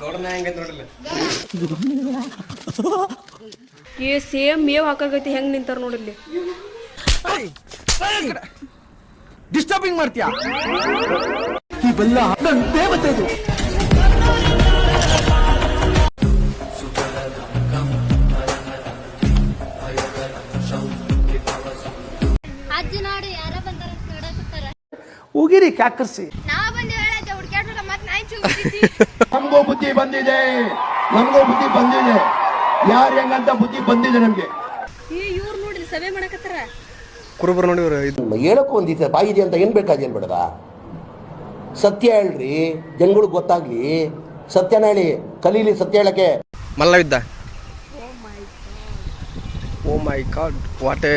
ಗೌಡನ ಹೆಂಗೈತೆ ನೋಡ್ರಿ ಏ ಸೇಮ್ ಮೇವ್ ಹಾಕಾಗೈತಿ ಹೆಂಗ್ ನಿಂತಾರ ನೋಡಿಲ್ಲಿ. ಡಿಸ್ಟರ್ಬಿಂಗ್ ಮಾಡ್ತೀಯಾ? ಈ ಬೆಲ್ಲ ನನ್ ದೇವತೆ ಇದು. ಅಜ್ಜಿ ನೋಡಿ ಯಾರ ಬಂದಾರ ನೋಡಕತ್ತಾರ ಉಗಿರಿ ಕ್ಯಾಕರ್ಸಿ. ನಾ ಬಂದಿ ಹುಡ್ಕ್ಯಾಡ್ಬಿಡ ನಾಯಿ ನಮಗೂ ಬುದ್ಧಿ ಬಂದಿದೆ. ನಮಗೂ ಬುದ್ಧಿ ಬಂದಿದೆ. ಯಾರು ಹೆಂಗಂತ ಬುದ್ಧಿ ಬಂದಿದೆ ನಮ್ಗೆ. ಸಭೆ ಮಾಡಕತ್ತಾರ? ಕುರುಬರು ನೋಡಿ ಇವ್ರು ಇದು. ಹೇಳಕ್ಕೂ ಒಂದಿದೆ ಬಾಯಿ ಇದೆ ಅಂತ ಏನ್ ಬೇಕಾದೇನ್ ಬೇಡದ ಸತ್ಯ ಹೇಳ್ರಿ ಜನಗಳಿಗೆ ಗೊತ್ತಾಗ್ಲಿ. ಸತ್ಯನ ಹೇಳಿ ಕಲೀಲಿ ಸತ್ಯ ಹೇಳಕ್ಕೆ. ಮಲ್ಲವಿದ್ದ. Oh my god what a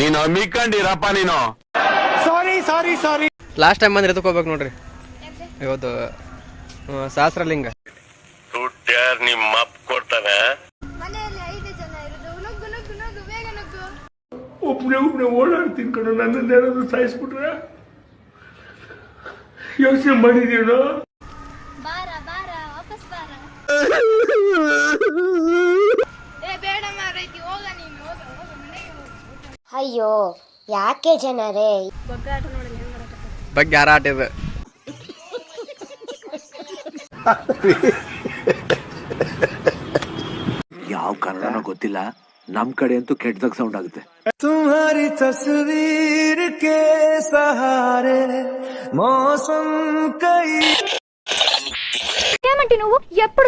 ನೀನು ಮಿಕ್ಕಂಡಿರಪ್ಪ ನೀನು ಸಾರಿ ಸಾರಿ ಸಾರಿ ಲಾಸ್ಟ್ ಟೈಮ್ ಬಂದ್ರೆ ಎದಕ್ಕೆ ಹೋಗ್ಬೇಕು ನೋಡ್ರಿ? ಇವತ್ತು ಸಹಸ್ರಲಿಂಗ ನಿಮ್ಮ ಅಪ್ಪ ಕೊಡ್ತಾನೆ? ಮನೆಯಲ್ಲಿ ಐದು ಜನ ಇರೋದು. ನುಗ್ಗು ನುಗ್ಗು ನುಗ್ಗು ಬೇಗ ನುಗ್ಗು. ಒಬ್ಬನೇ ಒಬ್ಬನೇ ಓಡಾಡ್ತೀನಿ ಕಣ ನನ್ನನ್ನೇನಾದ್ರು ಸಾಯಿಸ್ಬಿಟ್ರೆ? ಯೋಚನೆ ಮಾಡಿದೀನೋ ಬಾರ ಬಾರ ವಾಪಸ್ ಬಾರ. ಏ ಬೇಡ ಮಾರೈತಿ ಹೋಗ ನೀನು ಹೋಗ ಹೋಗ ಮನೆಗೆ ಹೋಗು. ಅಯ್ಯೋ ಯಾಕೆ ಜನರೇ? ಬಗ್ಗ ಯಾರ ಇದೆ? ಯಾವ ಕನ್ನಡನೋ ಗೊತ್ತಿಲ್ಲ. ನಮ್ ಕಡೆ ಅಂತೂ ಕೆಟ್ಟದಾಗ ಸೌಂಡ್ ಆಗುತ್ತೆ. ತುಮಾರಿ तस्वीर के सहारे मौसम कई ఏమంటి నువ్వు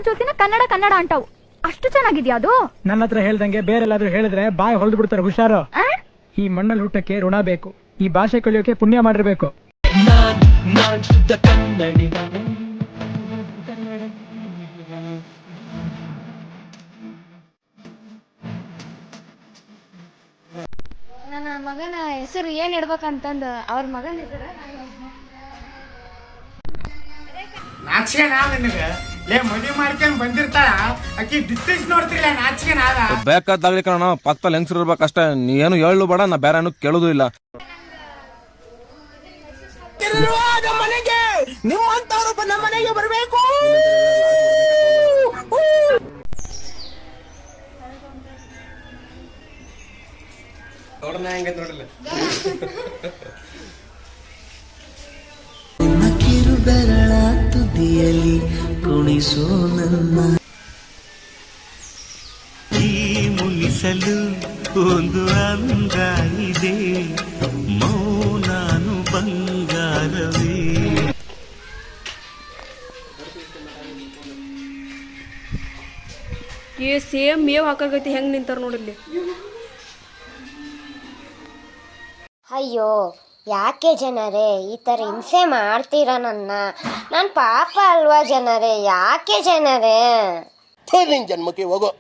ಜೊತಿನ ಕನ್ನಡ ಕನ್ನಡ ಅಂಟಾವ್. ಅಷ್ಟು ಚೆನ್ನಾಗಿದ್ಯಾ ಅದು? ನನ್ನ ಹತ್ರ ಹೇಳ್ದಂಗೆ ಬೇರೆಲ್ಲಾದ್ರೂ ಹೇಳಿದ್ರೆ ಬಾಯ್ ಹೊಲ್ದು ಬಿಡ್ತಾರೆ ಹುಷಾರು. ಈ ಮಣ್ಣಲ್ಲಿ ಹುಟ್ಟಕ್ಕೆ ಋಣ ಬೇಕು. ಈ ಭಾಷೆ ಕಲಿಯೋಕೆ ಪುಣ್ಯ ಮಾಡಿರ್ಬೇಕು. ನಾನ್ ನಾನ್ ಶುದ್ಧ ಕನ್ನಡಿಗ. ಮಗನ ಹೆಸರು ಏನು ಇಡ್ಬೇಕಂತಂದು ಅವ್ರ ಮಗನ ಹೆಸರು? ನಾಚಿಕೆ ನಾದ ನಿನಗೆ. ಲೇ ಮದುವೆ ಮಾಡ್ಕೊಂಡ್ ಬಂದಿರ್ತಾಳ. ಆಕಿ ಡಿಸ್ಟೆನ್ಸ್ ನೋಡ್ತಿಲ್ಲ ನಾಚಿಕೆ ನಾದ ಬೇಕಾದಾಗ್ಲಿ ಕಣ ಪಕ್ಕದಲ್ಲಿ ಹೆಂಗ್ಸರ್ ಇರ್ಬೇಕಷ್ಟೇ. ನೀ ಏನು ಹೇಳು ಬೇಡ ನಾ ಬೇರೆ ಏನು ಕೇಳೋದು ಇಲ್ಲ. ಮನೆಗೆ ನಿಮ್ಮಂತವ್ರು ನಮ್ಮ ಮನೆಗೆ ಬರಬೇಕು. ಗೌಡನ ಹೆಂಗ ನೋಡಿಲ್ಲ. ಬೆರಳ ತುದಿಯಲ್ಲಿ ಕುಣಿಸೋ ನನ್ನ ಈ ಮುನಿಸಲು ಒಂದು ಅಂಗ ಇದೆ. ಮೌನಾನು ಬಂಗಾರವೇ. ಏ ಸೇಮ್ ಮೇವ್ ಹಾಕಾಗೈತಿ ಹೆಂಗ್ ನಿಂತಾರ ನೋಡಿಲ್ಲಿ ಅಯ್ಯೋ, ಯಾಕೆ ಜನರೇ? ಈ ಥರ ಹಿಂಸೆ ಮಾಡ್ತೀರಾ ನನ್ನ? ನಾನು ಪಾಪ ಅಲ್ವಾ ಜನರೇ? ಯಾಕೆ ಜನರೇ? ನಿನ್ನ ನಿನ್ ಜನ್ಮಕ್ಕೆ ಹೋಗೋ.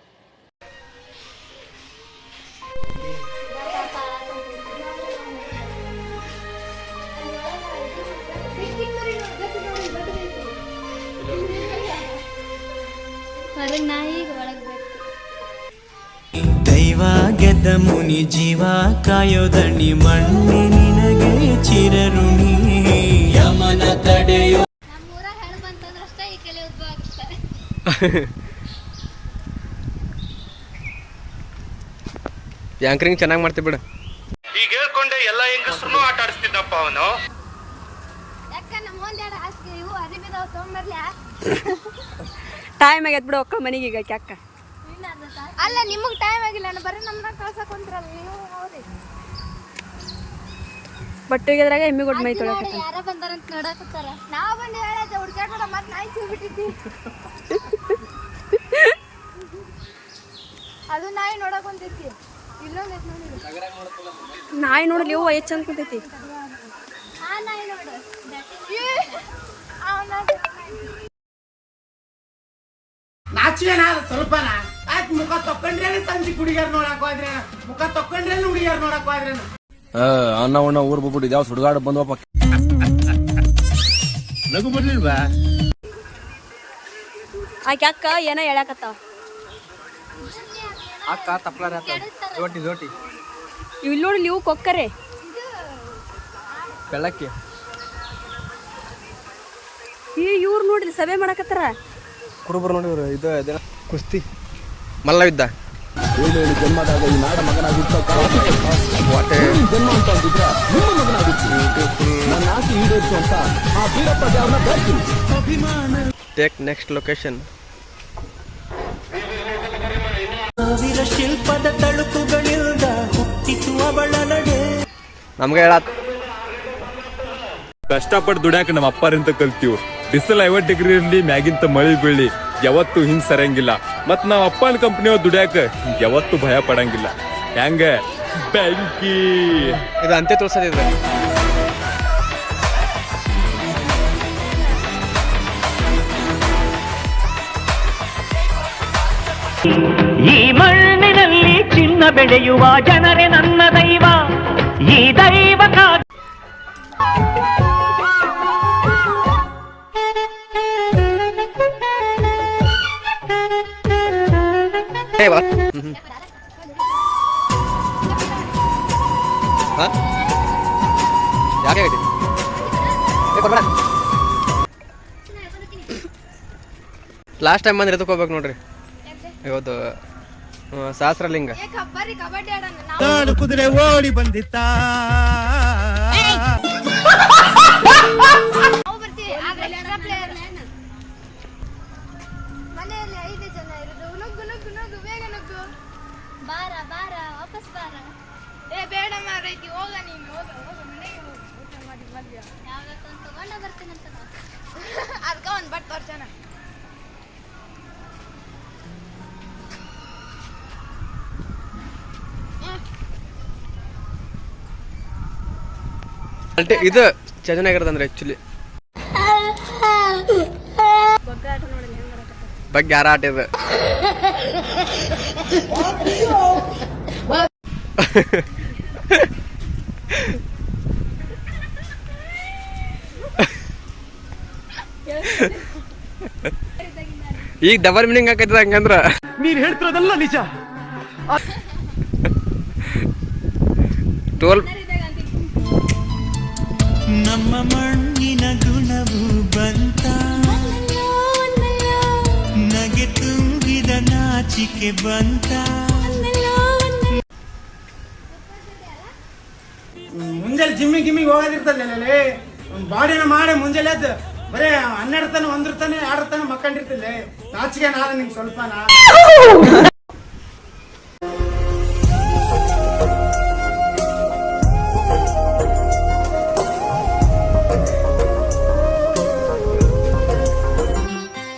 ದೈವ ಗೆದ್ದ ಮುನಿ ಜೀವ ಕಾಯೋದಣಿ ಮಣ್ಣಿ ನಿನಗೆ ಚಿರಋಣಿ. ಯಮನ ತಡೆಯೋ ಯಾಂಕರಿಂಗ್ ಚೆನ್ನಾಗಿ ಮಾಡ್ತೀವಿ ಬಿಡು. ಈಗ ಹೇಳ್ಕೊಂಡೆ ಎಲ್ಲ ಹೆಂಗಸ್ರು ಆಟ ಆಡಿಸ್ತಿದ್ದಪ್ಪ ಅವನು. ಟೈಮ್ ಆಗೈತ್ ಬಿಡು ಅಕ್ಕ ಮನೆಗೆ ಈಗ ಅಕ್ಕ? ಅಲ್ಲ ನಿಮಗ್ ಟೈಮ್ ಆಗಿಲ್ಲ ನಾನು ಬರೀ ನಮ್ಮನ್ನ ಕಳ್ಸಕ್ ಕುಂತ್ರಲ್ಲ ನೀವು ಹೌದಿ ಬಟ್ಟೆ ಒಗೆದ್ರಾಗ ಎಮ್ಮಿ ಕೊಟ್ಟು ಮೈ ತೊಳಕ ಯಾರ ಬಂದಾರಂತ ನೋಡಕತ್ತಾರ. ನಾ ಬಂದು ಹೇಳಜ್ಜ ಹುಡ್ಕ್ಯಾಡ್ಬಿಡ ಮತ್ ನಾಯಿ ಸಿಗ್ಬಿಟ್ಟಿದ್ದಿ ಅದು ನಾಯಿ ನೋಡಕ್ ಕುಂತೈತಿ ಇಲ್ಲೊಂದ್ ಐತ್ ನೋಡಿ. ನಾಯಿ ನೋಡಲಿ ನೀವು ಎಷ್ಟು ಚಂದ ಕುಂತೈತಿ. ಸ್ವಲ್ಪನ. ಆಯ್ತು ಮುಖ ತಕೊಂಡ್ರೇನೆ ಸಂಜೆ ಹುಡುಗಿಯರ್ ನೋಡಕ್ ಹೋದ್ರೆ? ಮುಖ ತಕೊಂಡ್ರೇನೆ ಹುಡುಗಿಯರ್ ನೋಡಕ್ ಹೋದ್ರೆ? ಅನ್ನ ಉಣ್ಣ ಊರ್ ಬಿಟ್ಬಿಟ್ಟು ಯಾವ ಸುಡ್ಗಾಡು ಬಂದ್ವಪ್ಪ ನಗು ಬರ್ಲಿಲ್ವಾ? ಆಕೆ ಅಕ್ಕ ಏನೋ ಹೇಳಕತ್ತಾವ. ಅಕ್ಕ ತಪ್ಪಲಾರ ಜೋಟಿ ಜೋಟಿ. ಇಲ್ಲಿ ನೋಡಿ ನೀವು ಕೊಕ್ಕರೆ. ಬೆಳಕ್ಕೆ ಈ ಇವ್ರು ನೋಡಿಲಿ ಸಭೆ ಮಾಡಕತ್ತಾರ. ಕುರುಬರು ನೋಡಿ ಇದು ಕುಸ್ತಿ. ಜನ್ಮದಾಗ ಈ ನಾಡ ಟೇಕ್ ನೆಕ್ಸ್ಟ್ ಲೊಕೇಶನ್ ಶಿಲ್ಪದ ತಳುಕುಗಳಿಂದ ಹುಟ್ಟಿತು ಅವಳ ನಡೆ ನಮ್ಗೆ ಹೇಳ ಕಷ್ಟಪಟ್ಟು ದುಡ್ಯಾಕ ನಮ್ಮ ಅಪ್ಪಾರಿಂದ ಕಲ್ತೀವಿ ಬಿಸಿಲು ಐವತ್ತು ಡಿಗ್ರಿ ಇರಲಿ ಮ್ಯಾಗಿಂತ ಮಳೆ ಬೀಳಿ. ಯಾವತ್ತು ಹಿಂಸರಂಗಿಲ್ಲ. ಮತ್ ನಾವ್ ಅಪ್ಪನ ಕಂಪ್ನಿಯವ್ರು ದುಡ್ಯಾಕ ಯಾವತ್ತು ಭಯ ಪಡಂಗಿಲ್ಲ. ಹೆಂಗ? ಬೆಂಕಿ. ಇದು ಅಂತೆ ತೋರ್ಸೋದಿದೆ ಈ ಮಣ್ಣಿನಲ್ಲಿ ಚಿನ್ನ ಬೆಳೆಯುವ ಜನರೇ ನನ್ನ ದೈವ. ಈ ದೈವ ಏ ಲಾಸ್ಟ್ ಟೈಮ್ ಬಂದ್ರೆ ಎದಕ್ಕೆ ಹೋಗ್ಬೇಕು ನೋಡ್ರಿ? ಇವತ್ತು ಸಹಸ್ರಲಿಂಗ. ಬರ್ರಿ ಕಬಡ್ಡಿ ಆಡೋಣ. ಕುದುರೆ ಓಡಿ ಬಂದಿತ್ತ? ಅದಕ್ಕೆ ಒಂದು ಬಟ್ ತೋರ್ಸೋಣ. ಅಂತೆ ಇದು ಚೆನ್ನಾಗಿರೋದಂದ್ರೆ ಆಕ್ಚುಲಿ ಬಗ್ಗೆ ಯಾರ ಆಟ ಇದು. ಈಗ ಡಬಲ್ ಮೀನಿಂಗ್ ಹಾಕೈತದ ಹಂಗಂದ್ರ? ನೀನ್ ಹೇಳ್ತಿರೋದಲ್ಲ ನಿಜ. ಟೋಲ್ ನಮ್ಮ ಮಣ್ಣಿನ ಗುಣವು ಬಂತ. ನಗೆ ತುಂಬಿದ ನಾಚಿಕೆ ಬಂತ. ಮುಂಜಾನೆ ಜಿಮ್ಮಿ ಗಿಮ್ಮಿಗೆ ಹೋಗೋದಿರ್ತಲ್ಲ ಬಾಡಿನ ಮಾಡಿ ಮುಂಜಾನೆ ಎದ್ದು. ಬರೇ, ಹನ್ನೆರಡು ತನ ಒಂದ್ರ ತನ ಎರಡ್ ತನ ಮಕ್ಕಂಡಿರ್ತಿಲ್ಲ ನಾಚಿಕೆ ನಾನು ನಿಂಗೆ ಸ್ವಲ್ಪನಾ?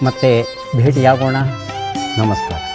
ಮತ್ತೆ ಭೇಟಿಯಾಗೋಣ. ನಮಸ್ಕಾರ.